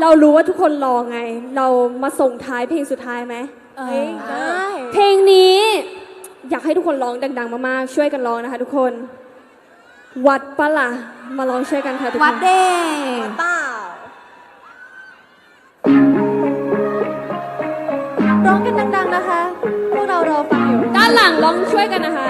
เรารู้ว่าทุกคนรอไง เรามาส่งท้ายเพลงสุดท้ายไหมเได้ เพลงนี้ อยากให้ทุกคนร้องดัง ๆ มากๆ ช่วยกันร้องนะคะ ทุกคน วัดปะล่ะมาร้องช่วยกันค่ะทุกคน วัดเด้เปล่าร้องกันดัง ๆ นะคะ พวกเรารอฟังอยู่ ด้านหลังร้องช่วยกันนะคะ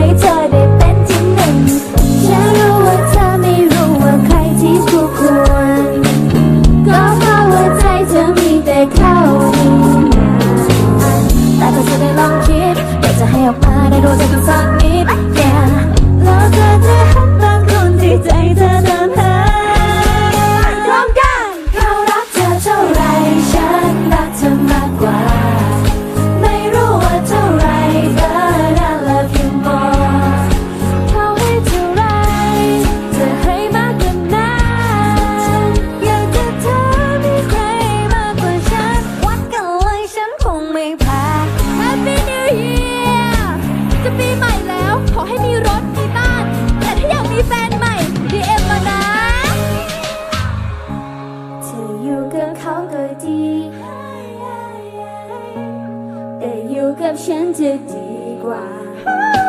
ให้เธอได้ กับเขาก็ดี แต่อยู่กับฉันจะดีกว่า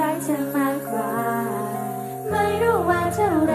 รักมากกว่า ไม่รู้ว่าเท่าไร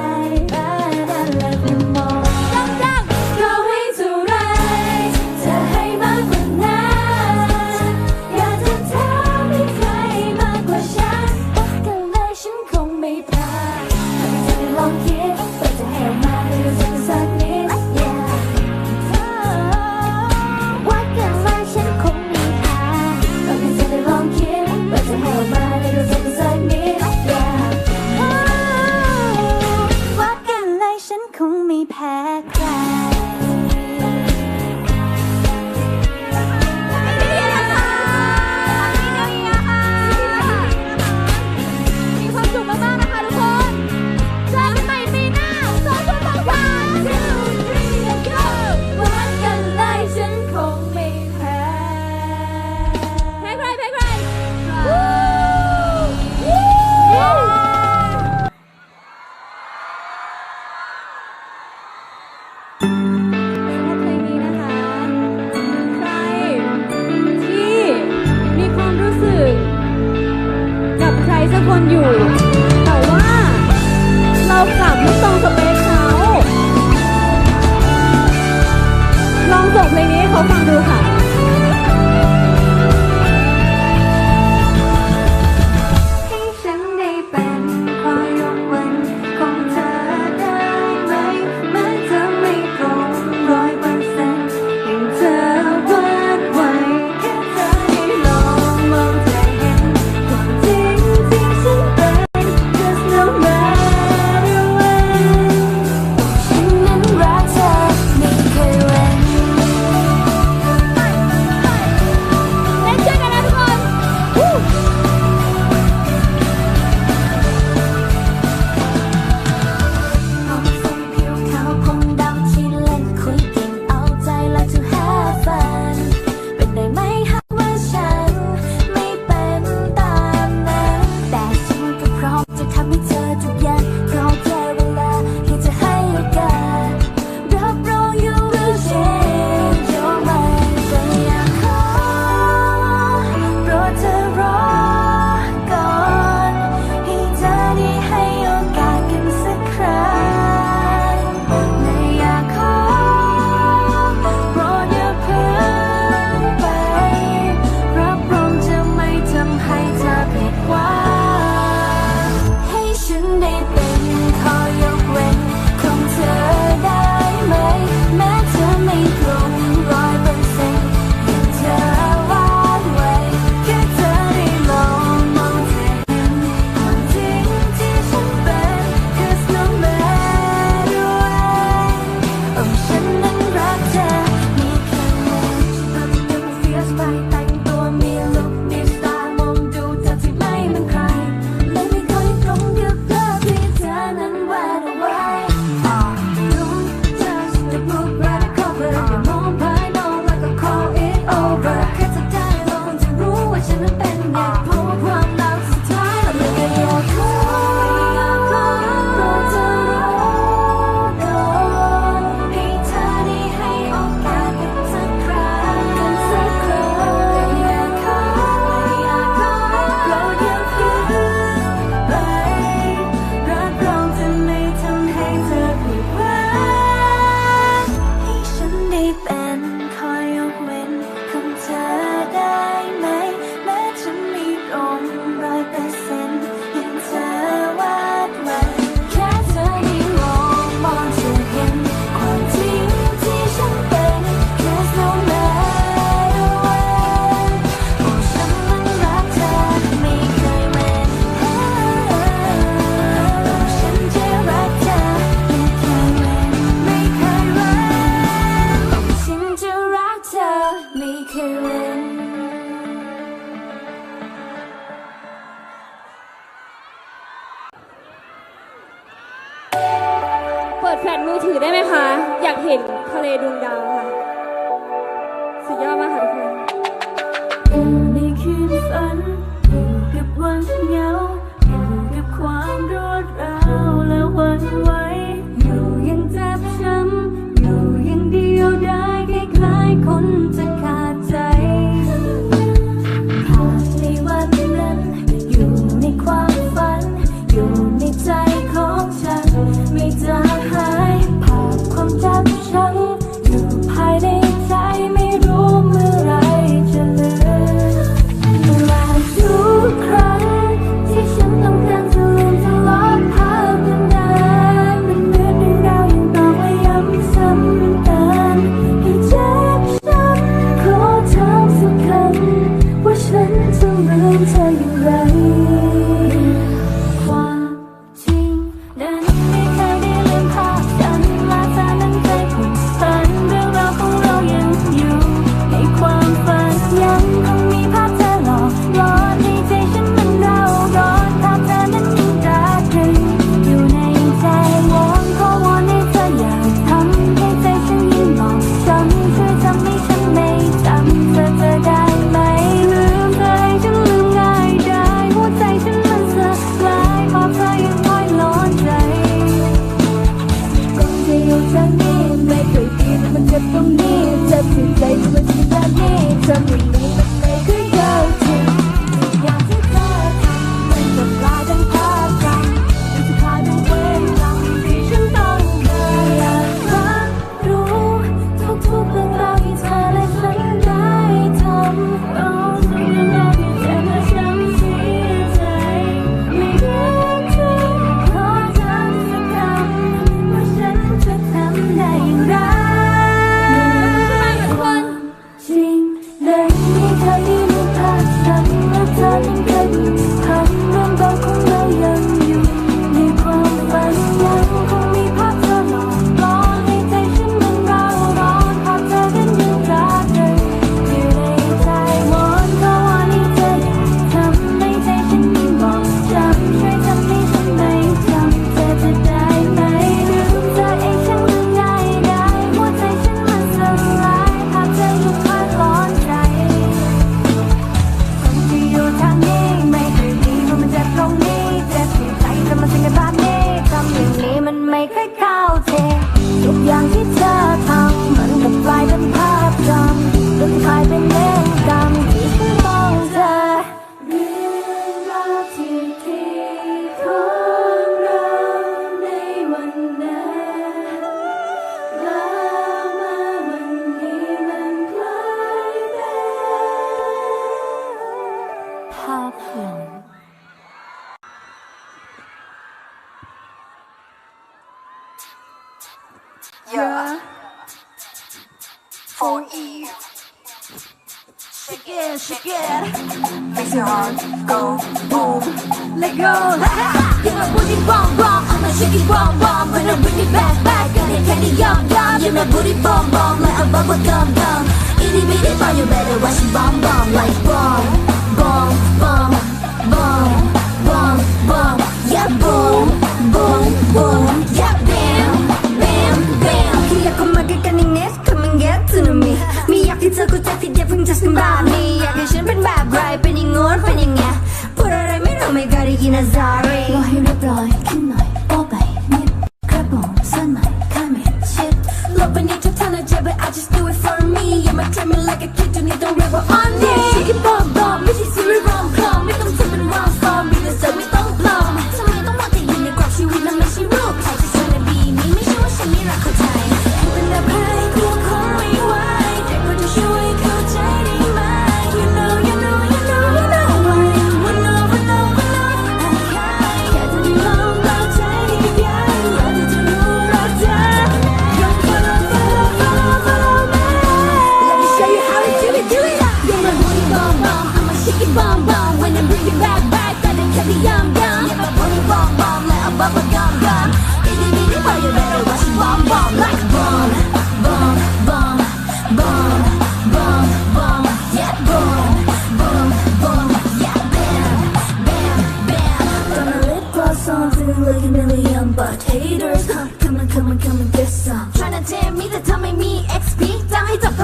มันรงสเปคเขา ลองจบเพลงนี้เขาฟังดูค่ะ ได้ไหมคะ อยากเห็นทะเลดวงดาวค่ะ สุดยอดมากค่ะทุกคนในคืนฝันกับวันเงาอกับความรวดราวและวันไวอยู่ยังเจ็บช้ำอยู่ยังเดียวได้คล้ายคน ตรงนี้จะติดใจมันแบบนี้จะยังไง for Eve. Shake it, shake it. Makes your heart go boom. Let go. You're my booty bomb bomb. I'm a shaky bomb bomb. When I bring it back, back. Got it candy yum yum. You're my booty bomb bomb. Like a bubble gum gum. Itty bitty bomb. You better watch it bomb bomb like bomb.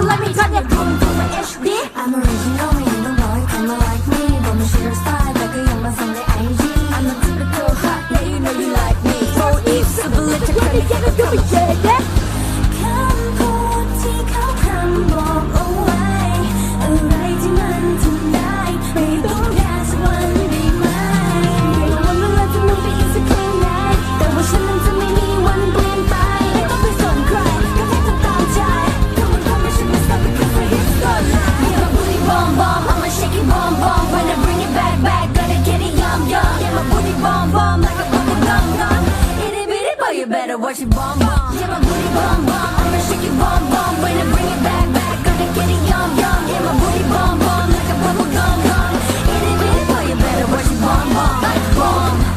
จะให้ warm